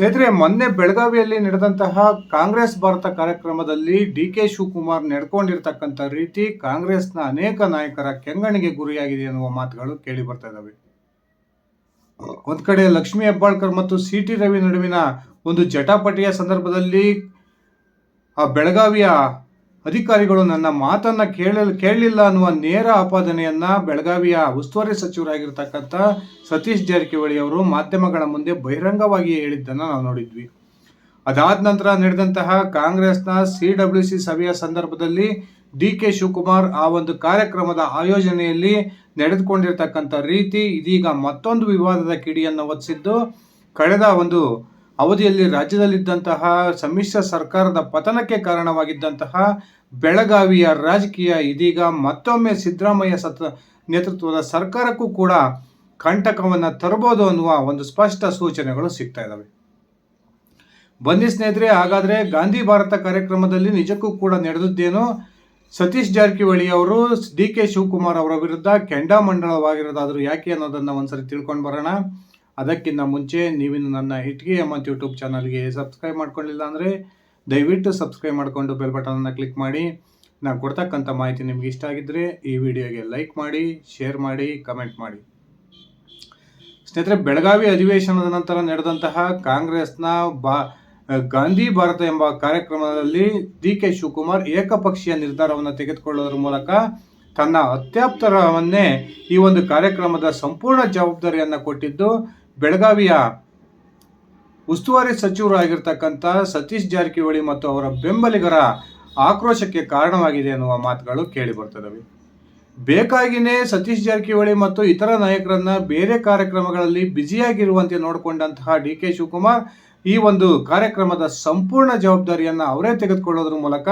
ಸ್ನೇಹಿತರೆ, ಮೊನ್ನೆ ಬೆಳಗಾವಿಯಲ್ಲಿ ನಡೆದಂತಹ ಕಾಂಗ್ರೆಸ್ ಭಾರತ ಕಾರ್ಯಕ್ರಮದಲ್ಲಿ ಡಿ ಕೆ ಶಿವಕುಮಾರ್ ನಡ್ಕೊಂಡಿರ್ತಕ್ಕಂಥ ರೀತಿ ಕಾಂಗ್ರೆಸ್ನ ಅನೇಕ ನಾಯಕರ ಕೆಂಗಣಿಗೆ ಗುರಿಯಾಗಿದೆ ಎನ್ನುವ ಮಾತುಗಳು ಕೇಳಿ ಬರ್ತಾ ಇದ್ದಾವೆ ಒಂದ್ ಕಡೆ ಲಕ್ಷ್ಮೀ ಹೆಬ್ಬಾಳ್ಕರ್ ಮತ್ತು ಸಿ ಟಿ ರವಿ ನಡುವಿನ ಒಂದು ಜಟಾಪಟಿಯ ಸಂದರ್ಭದಲ್ಲಿ ಆ ಬೆಳಗಾವಿಯ ಅಧಿಕಾರಿಗಳು ನನ್ನ ಮಾತನ್ನ ಕೇಳಲು, ಕೇಳಲಿಲ್ಲ ಅನ್ನುವ ನೇರ ಆಪಾದನೆಯನ್ನ ಬೆಳಗಾವಿಯ ಉಸ್ತುವಾರಿ ಸಚಿವರಾಗಿರ್ತಕ್ಕಂಥ ಸತೀಶ್ ಜಾರಕಿಹೊಳಿ ಅವರು ಮಾಧ್ಯಮಗಳ ಮುಂದೆ ಬಹಿರಂಗವಾಗಿ ಹೇಳಿದ್ದನ್ನು ನಾವು ನೋಡಿದ್ವಿ. ಅದಾದ ನಂತರ ನಡೆದಂತಹ ಕಾಂಗ್ರೆಸ್ನ ಸಿ ಡಬ್ಲ್ಯೂ ಸಿ ಸಭೆಯ ಸಂದರ್ಭದಲ್ಲಿ ಡಿ ಕೆ ಶಿವಕುಮಾರ್ ಆ ಒಂದು ಕಾರ್ಯಕ್ರಮದ ಆಯೋಜನೆಯಲ್ಲಿ ನಡೆದುಕೊಂಡಿರ್ತಕ್ಕಂಥ ರೀತಿ ಇದೀಗ ಮತ್ತೊಂದು ವಿವಾದದ ಕಿಡಿಯನ್ನು ಒತ್ತಿಸಿದ್ದು ಕಳೆದ ಒಂದು ಅವಧಿಯಲ್ಲಿ ರಾಜ್ಯದಲ್ಲಿದ್ದಂತಹ ಸಮ್ಮಿಶ್ರ ಸರ್ಕಾರದ ಪತನಕ್ಕೆ ಕಾರಣವಾಗಿದ್ದಂತಹ ಬೆಳಗಾವಿಯ ರಾಜಕೀಯ ಇದೀಗ ಮತ್ತೊಮ್ಮೆ ಸಿದ್ದರಾಮಯ್ಯ ಸತ್ ನೇತೃತ್ವದ ಸರ್ಕಾರಕ್ಕೂ ಕೂಡ ಕಂಟಕವನ್ನು ತರಬಹುದು ಅನ್ನುವ ಒಂದು ಸ್ಪಷ್ಟ ಸೂಚನೆಗಳು ಸಿಗ್ತಾ ಇದ್ದಾವೆ ಬನ್ನಿ ಸ್ನೇಹಿತರೆ, ಹಾಗಾದರೆ ಗಾಂಧಿ ಭಾರತ ಕಾರ್ಯಕ್ರಮದಲ್ಲಿ ನಿಜಕ್ಕೂ ಕೂಡ ನಡೆದದ್ದೇನು? ಸತೀಶ್ ಜಾರಕಿಹೊಳಿ ಅವರು, ಡಿ ಕೆ ಶಿವಕುಮಾರ್ ಅವರ ವಿರುದ್ಧ ಕೆಂಡಾಮಂಡಲವಾಗಿರೋದಾದರೂ ಯಾಕೆ ಅನ್ನೋದನ್ನು ಒಂದ್ಸರಿ ತಿಳ್ಕೊಂಡು ಬರೋಣ. ಅದಕ್ಕಿಂತ ಮುಂಚೆ ನೀವಿನ್ನು ನನ್ನ ಇಟ್ಗೆ ಅಮ್ಮಂತ್ ಯೂಟ್ಯೂಬ್ ಚಾನಲ್ಗೆ ಸಬ್ಸ್ಕ್ರೈಬ್ ಮಾಡ್ಕೊಂಡಿಲ್ಲ ಅಂದರೆ ದಯವಿಟ್ಟು ಸಬ್ಸ್ಕ್ರೈಬ್ ಮಾಡಿಕೊಂಡು ಬೆಲ್ ಬಟನನ್ನು ಕ್ಲಿಕ್ ಮಾಡಿ. ನಾನು ಕೊಡ್ತಕ್ಕಂಥ ಮಾಹಿತಿ ನಿಮ್ಗೆ ಇಷ್ಟ ಆಗಿದ್ದರೆ ಈ ವಿಡಿಯೋಗೆ ಲೈಕ್ ಮಾಡಿ, ಶೇರ್ ಮಾಡಿ, ಕಮೆಂಟ್ ಮಾಡಿ. ಸ್ನೇಹಿತರೆ, ಬೆಳಗಾವಿ ಅಧಿವೇಶನದ ನಂತರ ನಡೆದಂತಹ ಕಾಂಗ್ರೆಸ್ನ ಬಾ, ಗಾಂಧಿ ಭಾರತ ಎಂಬ ಕಾರ್ಯಕ್ರಮದಲ್ಲಿ ಡಿ ಕೆ ಶಿವಕುಮಾರ್ ಏಕಪಕ್ಷೀಯ ನಿರ್ಧಾರವನ್ನು ತೆಗೆದುಕೊಳ್ಳೋದ್ರ ಮೂಲಕ ತನ್ನ ಅತ್ಯಾಪ್ತರವನ್ನೇ ಈ ಒಂದು ಕಾರ್ಯಕ್ರಮದ ಸಂಪೂರ್ಣ ಜವಾಬ್ದಾರಿಯನ್ನು ಕೊಟ್ಟಿದ್ದು. ಬೆಳಗಾವಿಯ ಉಸ್ತುವಾರಿ ಸಚಿವರಾಗಿರ್ತಕ್ಕಂಥ ಸತೀಶ್ ಜಾರಕಿಹೊಳಿ ಮತ್ತು ಅವರ ಬೆಂಬಲಿಗರ ಆಕ್ರೋಶಕ್ಕೆ ಕಾರಣವಾಗಿದೆ ಎನ್ನುವ ಮಾತುಗಳು ಕೇಳಿ ಬರ್ತದವೆ. ಬೇಕಾಗಿನೇ ಸತೀಶ್ ಜಾರಕಿಹೊಳಿ ಮತ್ತು ಇತರ ನಾಯಕರನ್ನ ಬೇರೆ ಕಾರ್ಯಕ್ರಮಗಳಲ್ಲಿ ಬ್ಯುಸಿಯಾಗಿರುವಂತೆ ನೋಡಿಕೊಂಡಂತಹ ಡಿ ಕೆ ಶಿವಕುಮಾರ್ ಈ ಒಂದು ಕಾರ್ಯಕ್ರಮದ ಸಂಪೂರ್ಣ ಜವಾಬ್ದಾರಿಯನ್ನು ಅವರೇ ತೆಗೆದುಕೊಳ್ಳೋದ್ರ ಮೂಲಕ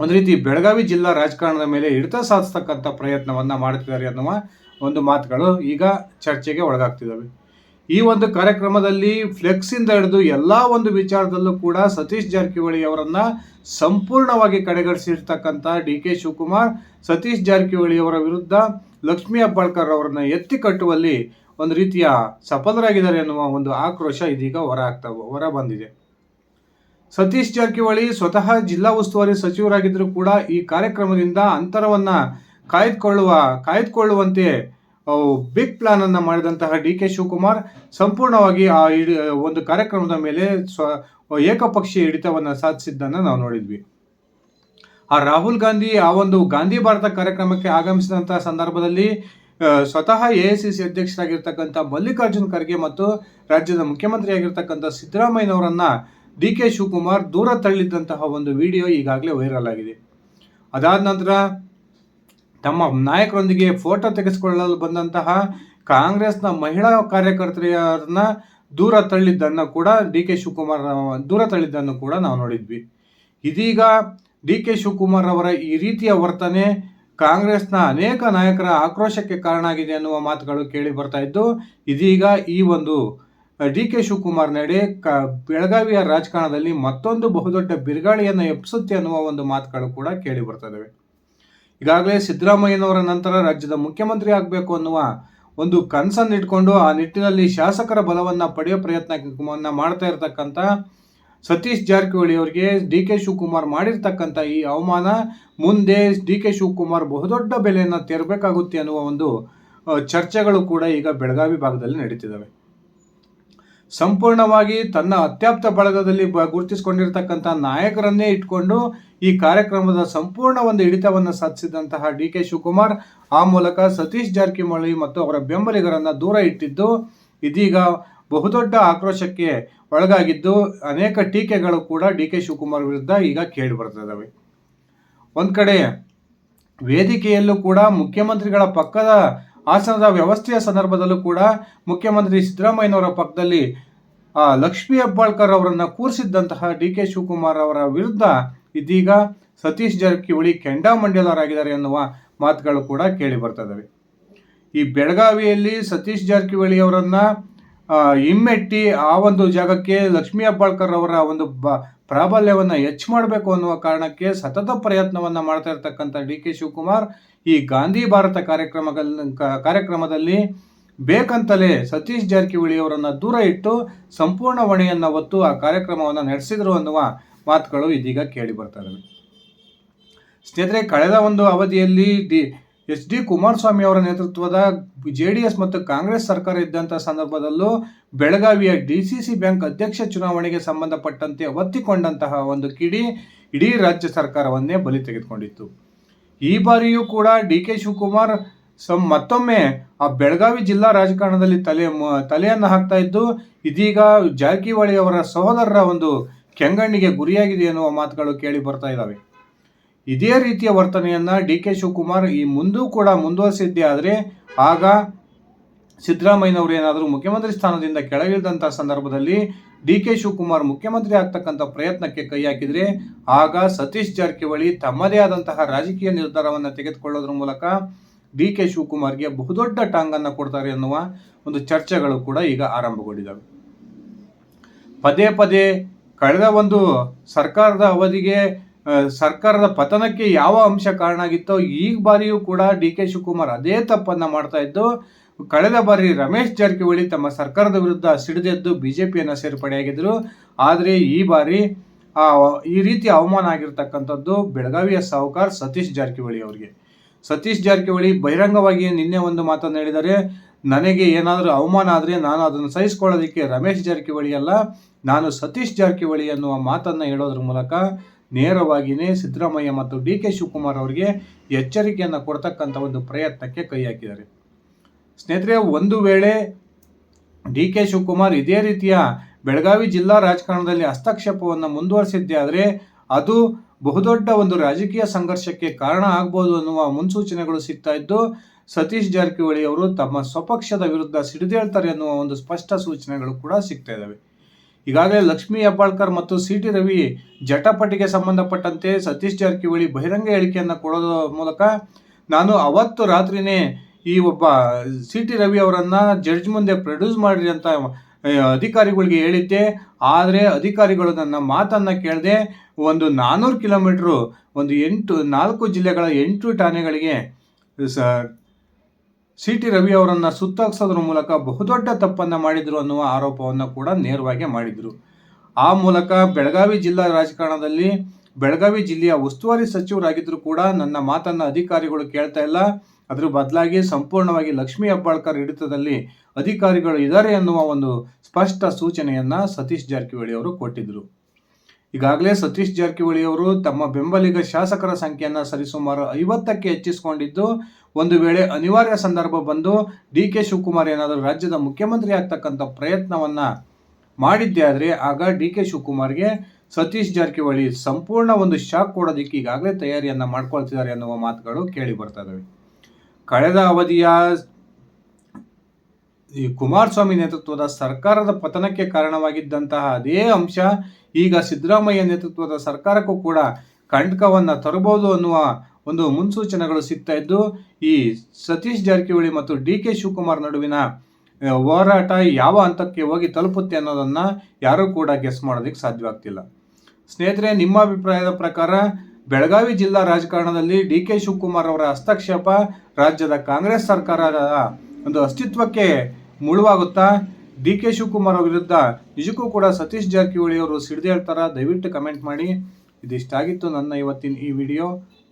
ಒಂದು ರೀತಿ ಬೆಳಗಾವಿ ಜಿಲ್ಲಾ ರಾಜಕಾರಣದ ಮೇಲೆ ಹಿಡಿತ ಸಾಧಿಸ್ತಕ್ಕಂಥ ಪ್ರಯತ್ನವನ್ನ ಮಾಡ್ತಿದ್ದಾರೆ ಅನ್ನುವ ಒಂದು ಮಾತುಗಳು ಈಗ ಚರ್ಚೆಗೆ ಒಳಗಾಗ್ತಿದ್ದಾವೆ. ಈ ಒಂದು ಕಾರ್ಯಕ್ರಮದಲ್ಲಿ ಫ್ಲೆಕ್ಸ್ ಇಂದ ಹಿಡಿದು ಎಲ್ಲಾ ಒಂದು ವಿಚಾರದಲ್ಲೂ ಕೂಡ ಸತೀಶ್ ಜಾರಕಿಹೊಳಿ ಅವರನ್ನು ಸಂಪೂರ್ಣವಾಗಿ ಕಡೆಗಣಿಸಿರ್ತಕ್ಕಂಥ ಡಿ ಕೆ ಶಿವಕುಮಾರ್, ಸತೀಶ್ ಜಾರಕಿಹೊಳಿ ಅವರ ವಿರುದ್ಧ ಲಕ್ಷ್ಮೀ ಅಬ್ಬಾಳ್ಕರ್ ಅವರನ್ನು ಎತ್ತಿ ಕಟ್ಟುವಲ್ಲಿ ಒಂದು ರೀತಿಯ ಸಫಲರಾಗಿದ್ದಾರೆ ಎನ್ನುವ ಒಂದು ಆಕ್ರೋಶ ಇದೀಗ ಹೊರ ಆಗ್ತಾ ಹೊರ ಬಂದಿದೆ. ಸತೀಶ್ ಜಾರಕಿಹೊಳಿ ಸ್ವತಃ ಜಿಲ್ಲಾ ಉಸ್ತುವಾರಿ ಸಚಿವರಾಗಿದ್ದರೂ ಕೂಡ ಈ ಕಾರ್ಯಕ್ರಮದಿಂದ ಅಂತರವನ್ನ ಕಾಯ್ದುಕೊಳ್ಳುವ ಕಾಯ್ದುಕೊಳ್ಳುವಂತೆ ಬಿಗ್ ಪ್ಲಾನ್ ಅನ್ನ ಮಾಡಿದಂತಹ ಡಿ ಕೆ ಶಿವಕುಮಾರ್ ಸಂಪೂರ್ಣವಾಗಿ ಆ ಒಂದು ಕಾರ್ಯಕ್ರಮದ ಮೇಲೆ ಸ್ವ, ಏಕಪಕ್ಷೀಯ ಹಿಡಿತವನ್ನು ಸಾಧಿಸಿದ್ದನ್ನು ನಾವು ನೋಡಿದ್ವಿ. ಆ ರಾಹುಲ್ ಗಾಂಧಿ ಆ ಒಂದು ಗಾಂಧಿ ಭಾರತ ಕಾರ್ಯಕ್ರಮಕ್ಕೆ ಆಗಮಿಸಿದಂತಹ ಸಂದರ್ಭದಲ್ಲಿ ಸ್ವತಃ ಎ ಐ ಸಿ ಸಿ ಅಧ್ಯಕ್ಷರಾಗಿರ್ತಕ್ಕಂಥ ಮಲ್ಲಿಕಾರ್ಜುನ್ ಖರ್ಗೆ ಮತ್ತು ರಾಜ್ಯದ ಮುಖ್ಯಮಂತ್ರಿ ಆಗಿರ್ತಕ್ಕಂಥ ಸಿದ್ದರಾಮಯ್ಯನವರನ್ನ ಡಿ ಕೆ ಶಿವಕುಮಾರ್ ದೂರ ತಳ್ಳಿದ್ದಂತಹ ಒಂದು ವಿಡಿಯೋ ಈಗಾಗಲೇ ವೈರಲ್ ಆಗಿದೆ. ಅದಾದ ನಂತರ ತಮ್ಮ ನಾಯಕರೊಂದಿಗೆ ಫೋಟೋ ತೆಗೆಸಿಕೊಳ್ಳಲು ಬಂದಂತಹ ಕಾಂಗ್ರೆಸ್ನ ಮಹಿಳಾ ಕಾರ್ಯಕರ್ತೆಯರನ್ನ ದೂರ ತಳ್ಳಿದ್ದನ್ನು ಕೂಡ ಡಿ ಕೆ ಶಿವಕುಮಾರ್ ದೂರ ತಳ್ಳಿದ್ದನ್ನು ಕೂಡ ನಾವು ನೋಡಿದ್ವಿ. ಇದೀಗ ಡಿ ಕೆ ಶಿವಕುಮಾರ್ ಅವರ ಈ ರೀತಿಯ ವರ್ತನೆ ಕಾಂಗ್ರೆಸ್ನ ಅನೇಕ ನಾಯಕರ ಆಕ್ರೋಶಕ್ಕೆ ಕಾರಣ ಆಗಿದೆ ಅನ್ನುವ ಮಾತುಗಳು ಕೇಳಿ ಬರ್ತಾ ಇದ್ದು, ಇದೀಗ ಈ ಒಂದು ಡಿ ಕೆ ಶಿವಕುಮಾರ್ ನಡೆ ಕ, ಬೆಳಗಾವಿಯ ರಾಜಕಾರಣದಲ್ಲಿ ಮತ್ತೊಂದು ಬಹುದೊಡ್ಡ ಬಿರುಗಾಳಿಯನ್ನು ಎಪ್ಪಿಸುತ್ತೆ ಅನ್ನುವ ಒಂದು ಮಾತುಗಳು ಕೂಡ ಕೇಳಿ ಬರ್ತದವೆ ಈಗಾಗಲೇ ಸಿದ್ದರಾಮಯ್ಯನವರ ನಂತರ ರಾಜ್ಯದ ಮುಖ್ಯಮಂತ್ರಿ ಆಗಬೇಕು ಅನ್ನುವ ಒಂದು ಕನಸನ್ನು ಇಟ್ಕೊಂಡು ಆ ನಿಟ್ಟಿನಲ್ಲಿ ಶಾಸಕರ ಬಲವನ್ನು ಪಡೆಯೋ ಪ್ರಯತ್ನ ಮಾಡ್ತಾ ಇರತಕ್ಕಂಥ ಸತೀಶ್ ಜಾರಕಿಹೊಳಿ ಅವರಿಗೆ ಡಿ ಕೆ ಶಿವಕುಮಾರ್ ಮಾಡಿರ್ತಕ್ಕಂಥ ಈ ಅವಮಾನ ಮುಂದೆ ಡಿ ಕೆ ಶಿವಕುಮಾರ್ ಬಹುದೊಡ್ಡ ಬೆಲೆಯನ್ನು ತೆರಬೇಕಾಗುತ್ತೆ ಅನ್ನುವ ಒಂದು ಚರ್ಚೆಗಳು ಕೂಡ ಈಗ ಬೆಳಗಾವಿ ಭಾಗದಲ್ಲಿ ನಡೀತಿದ್ದಾವೆ ಸಂಪೂರ್ಣವಾಗಿ ತನ್ನ ಅತ್ಯಾಪ್ತ ಬಳಗದಲ್ಲಿ ಗುರುತಿಸಿಕೊಂಡಿರ್ತಕ್ಕಂಥ ನಾಯಕರನ್ನೇ ಇಟ್ಕೊಂಡು ಈ ಕಾರ್ಯಕ್ರಮದ ಸಂಪೂರ್ಣ ಒಂದು ಹಿಡಿತವನ್ನು ಸಾಧಿಸಿದಂತಹ ಡಿ ಕೆ ಶಿವಕುಮಾರ್, ಆ ಮೂಲಕ ಸತೀಶ್ ಜಾರಕಿಹೊಳಿ ಮತ್ತು ಅವರ ಬೆಂಬಲಿಗರನ್ನ ದೂರ ಇಟ್ಟಿದ್ದು, ಇದೀಗ ಬಹುದೊಡ್ಡ ಆಕ್ರೋಶಕ್ಕೆ ಒಳಗಾಗಿದ್ದು, ಅನೇಕ ಟೀಕೆಗಳು ಕೂಡ ಡಿ ಕೆ ಶಿವಕುಮಾರ್ ವಿರುದ್ಧ ಈಗ ಕೇಳಿ ಬರ್ತಿದ್ದಾವೆ ಒಂದ್ ಕಡೆ ವೇದಿಕೆಯಲ್ಲೂ ಕೂಡ ಮುಖ್ಯಮಂತ್ರಿಗಳ ಪಕ್ಕದ ಆಸನದ ವ್ಯವಸ್ಥೆಯ ಸಂದರ್ಭದಲ್ಲೂ ಕೂಡ ಮುಖ್ಯಮಂತ್ರಿ ಸಿದ್ದರಾಮಯ್ಯನವರ ಪಕ್ಕದಲ್ಲಿ ಲಕ್ಷ್ಮೀ ಹೆಬ್ಬಾಳ್ಕರ್ ಅವರನ್ನು ಕೂರಿಸಿದ್ದಂತಹ ಡಿ ಕೆ ಶಿವಕುಮಾರ್ ಅವರ ವಿರುದ್ಧ ಇದೀಗ ಸತೀಶ್ ಜಾರಕಿಹೊಳಿ ಕೆಂಡಾಮಂಡಲರಾಗಿದ್ದಾರೆ ಎನ್ನುವ ಮಾತುಗಳು ಕೂಡ ಕೇಳಿ ಬರ್ತದವೆ ಈ ಬೆಳಗಾವಿಯಲ್ಲಿ ಸತೀಶ್ ಜಾರಕಿಹೊಳಿ ಅವರನ್ನ ಹಿಮ್ಮೆಟ್ಟಿ ಆ ಒಂದು ಜಾಗಕ್ಕೆ ಲಕ್ಷ್ಮೀ ಅಬ್ಬಾಳ್ಕರ್ ಅವರ ಒಂದು ಬ, ಪ್ರಾಬಲ್ಯವನ್ನು ಹೆಚ್ಚು ಮಾಡಬೇಕು ಅನ್ನುವ ಕಾರಣಕ್ಕೆ ಸತತ ಪ್ರಯತ್ನವನ್ನು ಮಾಡ್ತಾ ಇರ್ತಕ್ಕಂಥ ಡಿ ಕೆ ಶಿವಕುಮಾರ್ ಈ ಗಾಂಧಿ ಭಾರತ ಕಾರ್ಯಕ್ರಮಗಳ ಕಾರ್ಯಕ್ರಮದಲ್ಲಿ ಬೇಕಂತಲೇ ಸತೀಶ್ ಜಾರಕಿಹೊಳಿ ಅವರನ್ನು ದೂರ ಇಟ್ಟು ಸಂಪೂರ್ಣ ಹೊಣೆಯನ್ನು ಹೊತ್ತು ಆ ಕಾರ್ಯಕ್ರಮವನ್ನು ನಡೆಸಿದರು ಅನ್ನುವ ಮಾತುಗಳು ಇದೀಗ ಕೇಳಿ ಬರ್ತಾ ಇದ್ದಾವೆ ಸ್ನೇಹಿತರೆ, ಕಳೆದ ಒಂದು ಅವಧಿಯಲ್ಲಿ ಡಿ ಎಚ್ ಡಿ ಕುಮಾರಸ್ವಾಮಿ ಅವರ ನೇತೃತ್ವದ ಜೆ ಡಿ ಎಸ್ ಮತ್ತು ಕಾಂಗ್ರೆಸ್ ಸರ್ಕಾರ ಇದ್ದಂಥ ಸಂದರ್ಭದಲ್ಲೂ ಬೆಳಗಾವಿಯ ಡಿ ಸಿ ಸಿ ಬ್ಯಾಂಕ್ ಅಧ್ಯಕ್ಷ ಚುನಾವಣೆಗೆ ಸಂಬಂಧಪಟ್ಟಂತೆ ಒತ್ತಿಕೊಂಡಂತಹ ಒಂದು ಕಿಡಿ ಇಡೀ ರಾಜ್ಯ ಸರ್ಕಾರವನ್ನೇ ಬಲಿ ತೆಗೆದುಕೊಂಡಿತ್ತು. ಈ ಬಾರಿಯೂ ಕೂಡ ಡಿ ಕೆ ಶಿವಕುಮಾರ್ ಸಂ ಮತ್ತೊಮ್ಮೆ ಆ ಬೆಳಗಾವಿ ಜಿಲ್ಲಾ ರಾಜಕಾರಣದಲ್ಲಿ ತಲೆ ತಲೆಯನ್ನು ಹಾಕ್ತಾ ಇದ್ದು, ಇದೀಗ ಜಾರಕಿಹೊಳಿ ಅವರ ಸಹೋದರರ ಒಂದು ಕೆಂಗಣ್ಣಿಗೆ ಗುರಿಯಾಗಿದೆ ಎನ್ನುವ ಮಾತುಗಳು ಕೇಳಿ ಬರ್ತಾ ಇದ್ದಾವೆ ಇದೇ ರೀತಿಯ ವರ್ತನೆಯನ್ನ ಡಿ ಕೆ ಶಿವಕುಮಾರ್ ಈ ಮುಂದೂ ಕೂಡ ಮುಂದುವರಿಸಿದ್ದೇ ಆದರೆ ಆಗ ಸಿದ್ದರಾಮಯ್ಯನವರು ಏನಾದರೂ ಮುಖ್ಯಮಂತ್ರಿ ಸ್ಥಾನದಿಂದ ಕೆಳಗಿಳಿದಂಥ ಸಂದರ್ಭದಲ್ಲಿ ಡಿ ಕೆ ಶಿವಕುಮಾರ್ ಮುಖ್ಯಮಂತ್ರಿ ಆಗ್ತಕ್ಕಂಥ ಪ್ರಯತ್ನಕ್ಕೆ ಕೈ ಹಾಕಿದರೆ ಆಗ ಸತೀಶ್ ಜಾರಕಿಹೊಳಿ ತಮ್ಮದೇ ಆದಂತಹ ರಾಜಕೀಯ ನಿರ್ಧಾರವನ್ನು ತೆಗೆದುಕೊಳ್ಳೋದ್ರ ಮೂಲಕ ಡಿ ಕೆ ಶಿವಕುಮಾರ್ಗೆ ಬಹುದೊಡ್ಡ ಟಾಂಗನ್ನು ಕೊಡ್ತಾರೆ ಎನ್ನುವ ಒಂದು ಚರ್ಚೆಗಳು ಕೂಡ ಈಗ ಆರಂಭಗೊಂಡಿದ್ದಾವೆ. ಪದೇ ಪದೇ ಕಳೆದ ಒಂದು ಸರ್ಕಾರದ ಅವಧಿಗೆ ಸರ್ಕಾರದ ಪತನಕ್ಕೆ ಯಾವ ಅಂಶ ಕಾರಣ ಆಗಿತ್ತೋ ಈ ಬಾರಿಯೂ ಕೂಡ ಡಿ ಕೆ ಶಿವಕುಮಾರ್ ಅದೇ ತಪ್ಪನ್ನ ಮಾಡ್ತಾ ಇದ್ದು, ಕಳೆದ ಬಾರಿ ರಮೇಶ್ ಜಾರಕಿಹೊಳಿ ತಮ್ಮ ಸರ್ಕಾರದ ವಿರುದ್ಧ ಸಿಡಿದೆದ್ದು ಬಿಜೆಪಿಯನ್ನು ಸೇರ್ಪಡೆಯಾಗಿದ್ದರು ಆದರೆ ಈ ಬಾರಿ ಈ ರೀತಿ ಅವಮಾನ ಆಗಿರ್ತಕ್ಕಂಥದ್ದು ಬೆಳಗಾವಿಯ ಸಾಹುಕಾರ್ ಸತೀಶ್ ಜಾರಕಿಹೊಳಿ ಅವರಿಗೆ. ಸತೀಶ್ ಜಾರಕಿಹೊಳಿ ಬಹಿರಂಗವಾಗಿ ನಿನ್ನೆ ಒಂದು ಮಾತನ್ನು ಹೇಳಿದರೆ ನನಗೆ ಏನಾದರೂ ಅವಮಾನ ಆದರೆ ನಾನು ಅದನ್ನು ಸಹಿಸ್ಕೊಳ್ಳೋದಕ್ಕೆ ರಮೇಶ್ ಜಾರಕಿಹೊಳಿ ಅಲ್ಲ, ನಾನು ಸತೀಶ್ ಜಾರಕಿಹೊಳಿ ಅನ್ನುವ ಮಾತನ್ನು ಹೇಳೋದ್ರ ಮೂಲಕ ನೇರವಾಗಿಯೇ ಸಿದ್ದರಾಮಯ್ಯ ಮತ್ತು ಡಿ ಕೆ ಶಿವಕುಮಾರ್ ಅವರಿಗೆ ಎಚ್ಚರಿಕೆಯನ್ನು ಕೊಡ್ತಕ್ಕಂಥ ಒಂದು ಪ್ರಯತ್ನಕ್ಕೆ ಕೈ ಹಾಕಿದ್ದಾರೆ. ಸ್ನೇಹಿತರೆ, ಒಂದು ವೇಳೆ ಡಿ ಕೆ ಶಿವಕುಮಾರ್ ಇದೇ ರೀತಿಯ ಬೆಳಗಾವಿ ಜಿಲ್ಲಾ ರಾಜಕಾರಣದಲ್ಲಿ ಹಸ್ತಕ್ಷೇಪವನ್ನು ಮುಂದುವರಿಸಿದ್ದೇ ಆದರೆ ಅದು ಬಹುದೊಡ್ಡ ಒಂದು ರಾಜಕೀಯ ಸಂಘರ್ಷಕ್ಕೆ ಕಾರಣ ಆಗ್ಬೋದು ಅನ್ನುವ ಮುನ್ಸೂಚನೆಗಳು ಸಿಗ್ತಾ ಇದ್ದು, ಸತೀಶ್ ಜಾರಕಿಹೊಳಿ ಅವರು ತಮ್ಮ ಸ್ವಪಕ್ಷದ ವಿರುದ್ಧ ಸಿಡಿದೇಳ್ತಾರೆ ಅನ್ನುವ ಒಂದು ಸ್ಪಷ್ಟ ಸೂಚನೆಗಳು ಕೂಡ ಸಿಗ್ತಾ ಇದ್ದಾವೆ. ಈಗಾಗಲೇ ಲಕ್ಷ್ಮೀ ಹೆಬ್ಬಾಳ್ಕರ್ ಮತ್ತು ಸಿ ಟಿ ರವಿ ಜಟಪಟಿಗೆ ಸಂಬಂಧಪಟ್ಟಂತೆ ಸತೀಶ್ ಜಾರಕಿಹೊಳಿ ಬಹಿರಂಗ ಹೇಳಿಕೆಯನ್ನು ಕೊಡೋದ್ರ ಮೂಲಕ ನಾನು ಅವತ್ತು ರಾತ್ರಿನೇ ಈ ಒಬ್ಬ ಸಿ ಟಿ ರವಿ ಅವರನ್ನು ಜಡ್ಜ್ ಮುಂದೆ ಪ್ರೊಡ್ಯೂಸ್ ಮಾಡಿರಿ ಅಂತ ಅಧಿಕಾರಿಗಳಿಗೆ ಹೇಳಿದ್ದೆ. ಆದರೆ ಅಧಿಕಾರಿಗಳು ನನ್ನ ಮಾತನ್ನ ಕೇಳದೆ ಒಂದು ನಾನ್ನೂರು ಕಿಲೋಮೀಟ್ರು, ಒಂದು ಎಂಟು, ನಾಲ್ಕು ಜಿಲ್ಲೆಗಳ ಎಂಟು ಠಾಣೆಗಳಿಗೆ ಸ ಸಿ ಟಿ ರವಿ ಅವರನ್ನು ಸುತ್ತಾಕ್ಸೋದ್ರ ಮೂಲಕ ಬಹುದೊಡ್ಡ ತಪ್ಪನ್ನು ಮಾಡಿದರು ಅನ್ನುವ ಆರೋಪವನ್ನು ಕೂಡ ನೇರವಾಗಿ ಮಾಡಿದರು. ಆ ಮೂಲಕ ಬೆಳಗಾವಿ ಜಿಲ್ಲಾ ರಾಜಕಾರಣದಲ್ಲಿ ಬೆಳಗಾವಿ ಜಿಲ್ಲೆಯ ಉಸ್ತುವಾರಿ ಸಚಿವರಾಗಿದ್ದರೂ ಕೂಡ ನನ್ನ ಮಾತನ್ನು ಅಧಿಕಾರಿಗಳು ಕೇಳ್ತಾ ಇಲ್ಲ. ಅದರ ಬದಲಾಗಿ ಸಂಪೂರ್ಣವಾಗಿ ಲಕ್ಷ್ಮೀ ಹೆಬ್ಬಾಳ್ಕರ್ ಹಿಡಿತದಲ್ಲಿ ಅಧಿಕಾರಿಗಳು ಇದ್ದಾರೆ ಅನ್ನುವ ಒಂದು ಸ್ಪಷ್ಟ ಸೂಚನೆಯನ್ನ ಸತೀಶ್ ಜಾರಕಿಹೊಳಿ ಅವರು ಕೊಟ್ಟಿದ್ರು. ಈಗಾಗಲೇ ಸತೀಶ್ ಜಾರಕಿಹೊಳಿ ಅವರು ತಮ್ಮ ಬೆಂಬಲಿಗ ಶಾಸಕರ ಸಂಖ್ಯೆಯನ್ನು ಸರಿಸುಮಾರು ಐವತ್ತಕ್ಕೆ ಹೆಚ್ಚಿಸಿಕೊಂಡಿದ್ದು ಒಂದು ವೇಳೆ ಅನಿವಾರ್ಯ ಸಂದರ್ಭ ಬಂದು ಡಿ ಕೆ ಶಿವಕುಮಾರ್ ಏನಾದರೂ ರಾಜ್ಯದ ಮುಖ್ಯಮಂತ್ರಿ ಆಗ್ತಕ್ಕಂಥ ಪ್ರಯತ್ನವನ್ನ ಮಾಡಿದ್ದೇ ಆದರೆ ಆಗ ಡಿ ಕೆ ಶಿವಕುಮಾರ್ಗೆ ಸತೀಶ್ ಜಾರಕಿಹೊಳಿ ಸಂಪೂರ್ಣ ಒಂದು ಶಾಕ್ ಕೊಡೋದಕ್ಕೆ ಈಗಾಗಲೇ ತಯಾರಿಯನ್ನ ಮಾಡ್ಕೊಳ್ತಿದ್ದಾರೆ ಅನ್ನುವ ಮಾತುಗಳು ಕೇಳಿ ಬರ್ತಾ ಕಳೆದ ಅವಧಿಯ ಈ ಕುಮಾರಸ್ವಾಮಿ ನೇತೃತ್ವದ ಸರ್ಕಾರದ ಪತನಕ್ಕೆ ಕಾರಣವಾಗಿದ್ದಂತಹ ಅದೇ ಅಂಶ ಈಗ ಸಿದ್ದರಾಮಯ್ಯ ನೇತೃತ್ವದ ಸರ್ಕಾರಕ್ಕೂ ಕೂಡ ಕಂಟಕವನ್ನು ತರಬಹುದು ಅನ್ನುವ ಒಂದು ಮುನ್ಸೂಚನೆಗಳು ಸಿಗ್ತಾ ಇದ್ದು, ಈ ಸತೀಶ್ ಜಾರಕಿಹೊಳಿ ಮತ್ತು ಡಿ ಕೆ ಶಿವಕುಮಾರ್ ನಡುವಿನ ಹೋರಾಟ ಯಾವ ಹಂತಕ್ಕೆ ಹೋಗಿ ತಲುಪುತ್ತೆ ಅನ್ನೋದನ್ನ ಯಾರೂ ಕೂಡ ಗೆಸ್ ಮಾಡೋದಕ್ಕೆ ಸಾಧ್ಯವಾಗ್ತಿಲ್ಲ. ಸ್ನೇಹಿತರೆ, ನಿಮ್ಮ ಅಭಿಪ್ರಾಯದ ಪ್ರಕಾರ ಬೆಳಗಾವಿ ಜಿಲ್ಲಾ ರಾಜಕಾರಣದಲ್ಲಿ ಡಿ ಕೆ ಶಿವಕುಮಾರ್ ಅವರ ಹಸ್ತಕ್ಷೇಪ ರಾಜ್ಯದ ಕಾಂಗ್ರೆಸ್ ಸರ್ಕಾರದ ಒಂದು ಅಸ್ತಿತ್ವಕ್ಕೆ ಮುಳುವಾಗುತ್ತಾ, ಡಿ ಕೆ ಶಿವಕುಮಾರ್ ಅವರ ವಿರುದ್ಧ ನಿಜಕ್ಕೂ ಕೂಡ ಸತೀಶ್ ಜಾರಕಿಹೊಳಿ ಅವರು ಸಿಡಿದೇಳ್ತಾರ ದಯವಿಟ್ಟು ಕಮೆಂಟ್ ಮಾಡಿ. ಇದಿಷ್ಟಾಗಿತ್ತು ನನ್ನ ಇವತ್ತಿನ ಈ ವಿಡಿಯೋ.